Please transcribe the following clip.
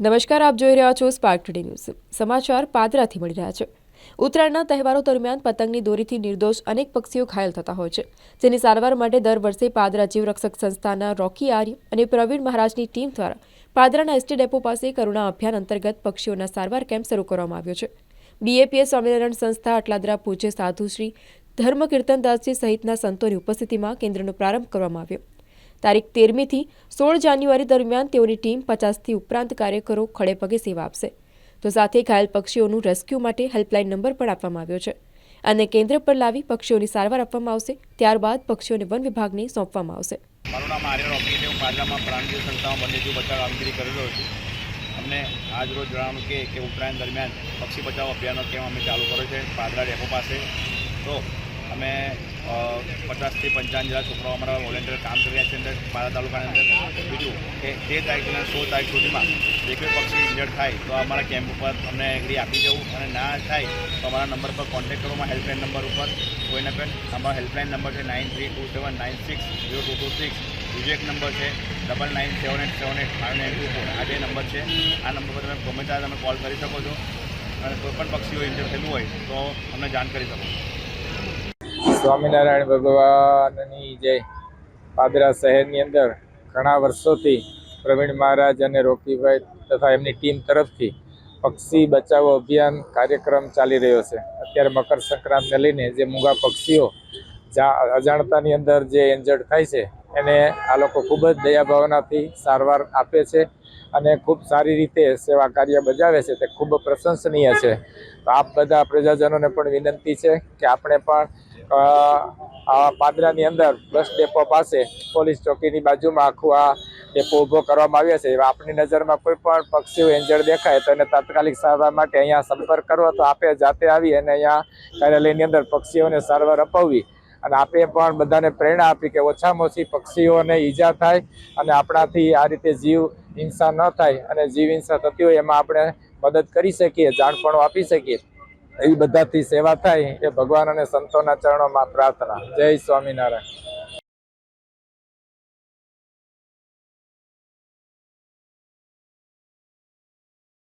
નમસ્કાર, આપ જોઈ રહ્યા છો સ્પાર્ક ટુડે ન્યૂઝ સમાચાર પાદરાથી મળી રહ્યા છે. ઉત્તરાયણના તહેવારો દરમિયાન પતંગની દોરીથી નિર્દોષ અનેક પક્ષીઓ ઘાયલ થતા હોય છે. જેની સારવાર માટે દર વર્ષે પાદરા જીવરક્ષક સંસ્થાના રોકી આર્ય અને પ્રવીણ મહારાજની ટીમ દ્વારા પાદરાના એસટી ડેપો પાસે કરુણા અભિયાન અંતર્ગત પક્ષીઓના સારવાર કેમ્પ શરૂ કરવામાં આવ્યો છે. બીએપીએસ સ્વામિનારાયણ સંસ્થા અટલાદરા પૂજ્ય સાધુશ્રી ધર્મ કીર્તનદાસજી સહિતના સંતોની ઉપસ્થિતિમાં કેન્દ્રનો પ્રારંભ કરવામાં આવ્યો. તારીખ તેરમીથી સોળ જાન્યુઆરી દરમિયાન તેઓની ટીમ પચાસથી ઉપરાંત કાર્યકરો ખડેપગે સેવા આપશે. તો સાથે ઘાયલ પક્ષીઓનું રેસ્ક્યુ માટે હેલ્પલાઇન નંબર પણ આપવામાં આવ્યો છે. અને કેન્દ્ર પર લાવી પક્ષીઓની સારવાર આપવામાં આવશે, ત્યારબાદ પક્ષીઓને વન વિભાગને સોંપવામાં આવશે. મારું નામ આર્યન છે હું પાદરામાં પ્રાણજીવ સંસ્થામાં વન્યજીવ બચાવ કામગીરી કરી રહ્યો છું. અમને આજ રોજ જણાવ્યું કે કે ઉત્તરાયણ દરમિયાન પક્ષી બચાવ અભિયાનનો કેમ અમે ચાલુ કર્યો છે, પાદરા ડેપો પાસે. તો અમે પચાસથી પંચાવન જેટલા છોકરાઓ અમારા વોલેન્ટિયર કામ કરી રહ્યા અંદર તાલુકાની અંદર બીજું કે તેર તારીખથી સોળ તારીખ સુધીમાં જે કોઈ પક્ષી ઇન્જર્ડ થાય તો અમારા કેમ્પ ઉપર અમને એગ્રી આપી દેવું. અને ના થાય તો અમારા નંબર પર કોન્ટેક્ટ કરો. અમારા હેલ્પલાઇન નંબર ઉપર કોઈને પણ અમારો હેલ્પલાઇન નંબર છે nine three two seven nine six zero two two six બીજો એક નંબર છે double nine seven eight seven eight five nine two four આ બે નંબર છે. આ નંબર પર તમે ગમે ત્યારે તમે કોલ કરી શકો છો. અને કોઈ પણ પક્ષીઓ ઇન્જર થયેલું હોય તો અમને જાણ કરી શકો સ્વામિનારાયણ ભગવાનની જય. પાદરા શહેરની અંદર ઘણા વર્ષોથી પ્રવીણ મહારાજ અને રોકીભાઈ તથા એમની ટીમ તરફથી પક્ષી બચાવો અભિયાન કાર્યક્રમ ચાલી રહ્યો છે. અત્યારે મકર સંક્રાંતને લઈને જે મૂંગા પક્ષીઓ અજાણતાની અંદર જે એન્જર્ડ થાય છે, એને આ લોકો ખૂબ જ દયાભાવનાથી સારવાર આપે છે અને ખૂબ સારી રીતે સેવા કાર્ય બજાવે છે. તે ખૂબ પ્રશંસનીય છે. તો આપ બધા પ્રજાજનોને પણ વિનંતી છે કે આપણે પણ આ પાદરાની અંદર બસ ડેપો પાસે પોલીસ ચોકીની બાજુમાં આખું આ ડેપો ઊભો કરવામાં આવ્યો છે. આપણી નજરમાં કોઈ પણ પક્ષીઓ એન્જર દેખાય તો એને તાત્કાલિક સારવાર માટે અહીંયા સંપર્ક કરવો તો આપે જાતે આવી અને અહીંયા કાર્યાલયની અંદર પક્ષીઓને સારવાર અપાવવી. અને આપે પણ બધાને પ્રેરણા આપી કે ઓછામાં ઓછી પક્ષીઓને ઈજા થાય અને આપણાથી આ રીતે જીવ હિંસા ન થાય અને જીવ હિંસા થતી હોય એમાં આપણે મદદ કરી શકીએ જાણપણો આપી શકીએ. એવી બધાથી સેવા થાય એ ભગવાન અને સંતોના ચરણોમાં પ્રાર્થના. જય સ્વામિનારાયણ.